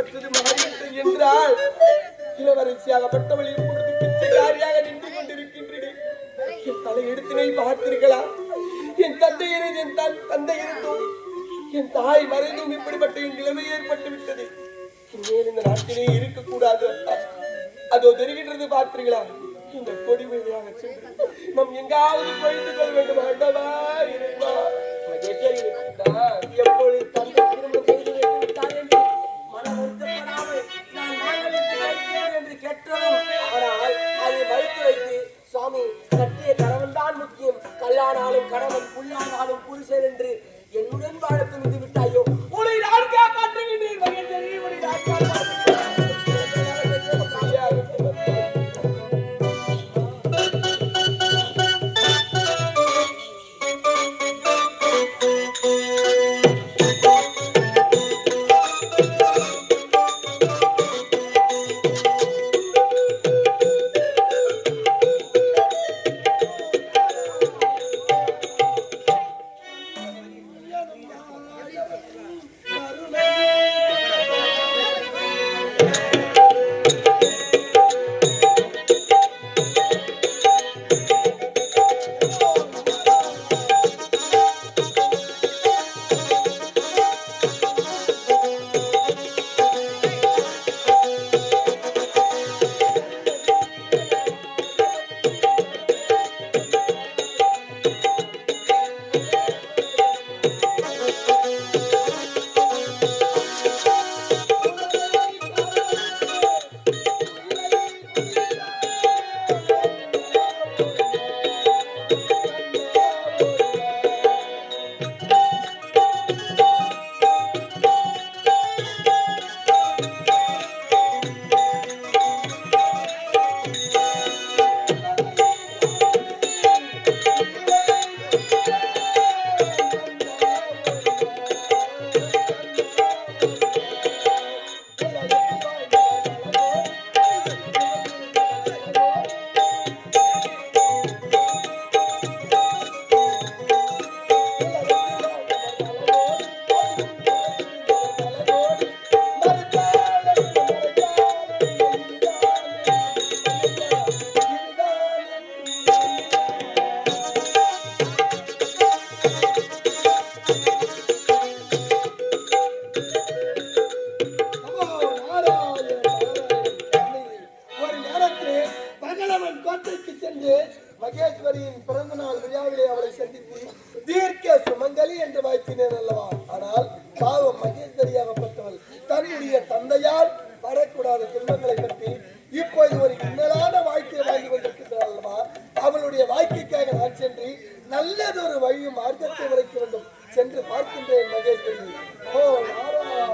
ஆகப்பட்டது மாறிவிட்டது என்றால் இளவரசியாகப்பட்டவள் இப்பொழுது பிச்சைக்காரியாக நின்று கொண்டிருக்கின்றேன் என் தலை எடுத்தினை பார்த்தீர்களா? என் தந்தையரை என் தான் தந்தை என் தாய் மறைந்தும் இப்படிப்பட்ட என் நிலைமை ஏற்பட்டு விட்டது. இனிமேல் இந்த நாட்டிலே இருக்கக்கூடாது அதோ தெரிகின்றது பார்த்தீர்களா இந்த கொடி வழியாக சென்று நம் எங்காவது குறைந்து கொள்ள வேண்டும் தந்தையால் வரக்கூடாத துன்பங்களை பற்றி இப்போது ஒரு இன்னலான வாழ்க்கையை வாழ்ந்து கொண்டிருக்கின்றார் அல்லவா? அவளுடைய வாழ்க்கைக்காக நான் சென்று நல்லதொரு வழியும் மார்க்கத்தை உரைக்க வேண்டும் சென்று பார்க்கின்றேன் மகேஸ்வரி. ஓ நாராயணா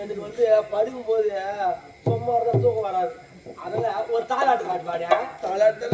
எனக்கு வந்து படுக்கும் போது சும்மா இருந்தா தூக்கம் வராது. அதனால ஒரு தாலாட்டு பாட்டு பாடு தாலாட்டு.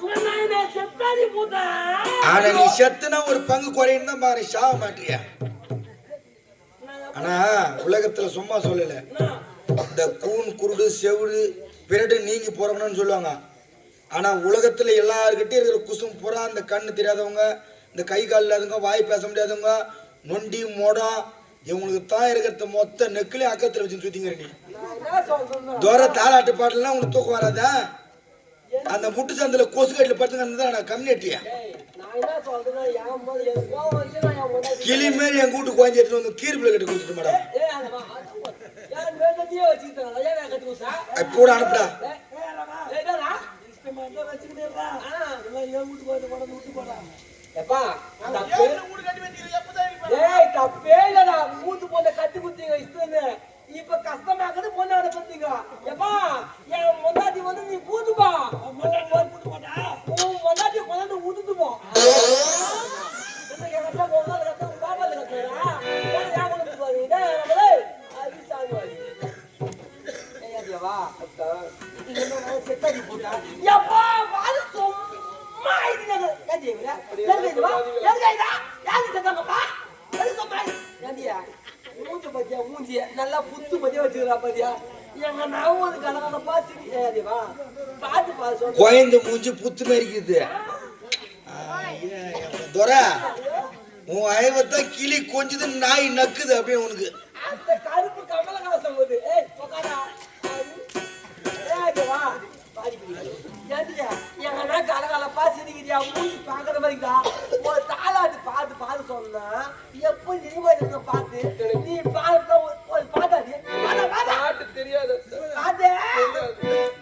உங்க நீ ஆனா நீ செத்துனா ஒரு பங்கு குறையும் தான் பாரு மாட்டியா? ஆனா உலகத்துல சும்மா சொல்லல. இந்த கூன் குருடு செவிடு பிறடு நீங்கி போறவனு சொல்லுவாங்க. ஆனா உலகத்துல எல்லாருக்கிட்டையும் இருக்கிற குசும் புறா இந்த கண்ணு தெரியாதவங்க இந்த கை கால் இல்லாதவங்க வாய் பேச முடியாதவங்க நொண்டி மோடம் இவங்களுக்கு தான் இருக்கிறத மொத்த நெக்கிலே அக்கத்துல வச்சு சுத்திங்க நீ. நான் என்ன சொல்றேன்னா, தூர தாலாட்டு பாட்டுலாம் உனக்கு தூக்கம் வராதா? அந்த முட்டு சந்தில கொசு கட்டில படுத்துங்க நான் கம்யூனிட்டியா கிளி மாரி என் கூட்டு எடுத்துட்டு வந்து கீரிப்பில் கட்டி கொடுத்துட்டு மேடம் கூட அனுப்புடா. விட்டு போடா. எப்பா, தப்பு. ஏய், தப்பே இல்லடா. மூத்து பொண்ணை கட்டி குத்திங்க இஷ்டம்னு. இப்ப கஷ்டமாக்குது பொண்ணு அனுப்புறீங்க எப்பா என் முன்னாடி வந்து நீ கூத்துப்பா உன் முன்னாடி கொண்டாந்து ஊத்துட்டு போ என்ன ஏண்டியா மூஞ்சி பத்தியா நல்லா புத்து பத்தியா வச்சுக்கிறா பாத்தியா? எங்க நாவும் அது கலகலப்பா சிரி ஏய் அதுவா பாத்து பா சொல்லு குழந்தை மூஞ்சி புத்து மாரிக்குது துரை உன் ஐவத்தான் கிளி கொஞ்சது நாய் நக்குது அப்படியே உனக்கு. அந்த கருப்பு கமலஹாசன். ஏய், இங்க வா. பிடி. ஏண்டியா, எங்கன்னா கலகலப்பா சிரிக்கிறியா? மூஞ்சி பார்க்கற மாதிரிடா. ஒரு தாலாட்டு பாட்டு பாட சொன்னா, எப்ப தெரியுமா இருக்க பாட்டு? நீ பாடுனா ஒரு- ஒரு பாட்டா பாடா. பாட்டு.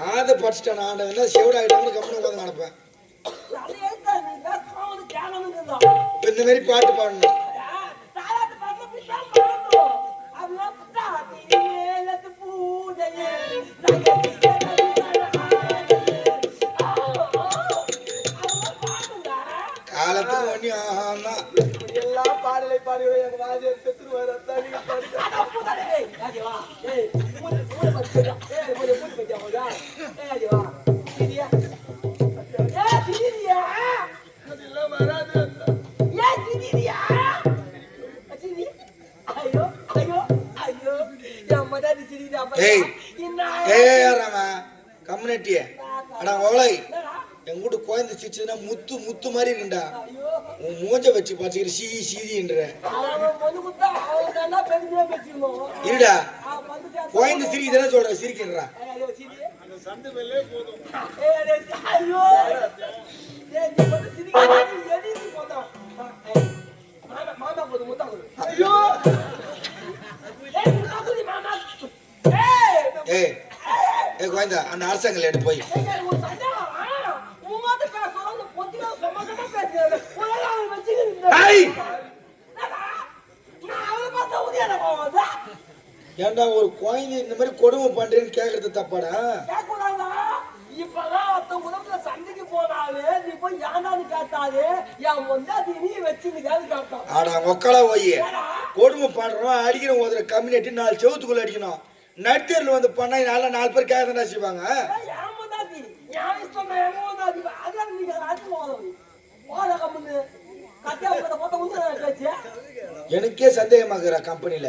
காதை படிச்சிட்டேன் ஆண்டவன் செவிடாயிட்டாங்க கம்மனு உட்காந்து நடப்பேன். இந்த மாதிரி பாட்டு பாடணும். காலத்துக்கு மணி ஆஹான்னா எல்லா பாடலை பாடுகிறேன் ராஜேஷ் செத்துருவார். மாதிரி இருக்குண்டா உன் மூஞ்ச வச்சு பாத்துக்கிற சீ சீதின்ற இருடா. குழந்தை சிரிக்குதுன்னு சொல்ற? சிரிக்கிறா ஏ குழந்தை அந்த அரசாங்கல எடுத்து போய். இருக்காங்க ஒரு குழந்தை இந்த மாதிரி கொடுமை பண்றேன்னு கேக்குறது தப்பாடா? இப்பெல்லாம் அத்த உலகத்துல சண்டைக்கு போனாலே நீ போய் யானான்னு கேட்டாலே என் ஒன்னாதி நீ வச்சுக்காது கேட்டான் ஆனா ஒக்கலா போய் கொடுமை பண்றோம் அடிக்கிற ஒருத்தர கம்யூனிட்டி நாலு செவத்துக்குள்ள அடிக்கணும். நடுத்தேர்ல வந்து பண்ணா நாலு நாலு பேர் கேட்கறதா செய்வாங்க? எனக்கே சந்தேகமாகிற கம்பெனியில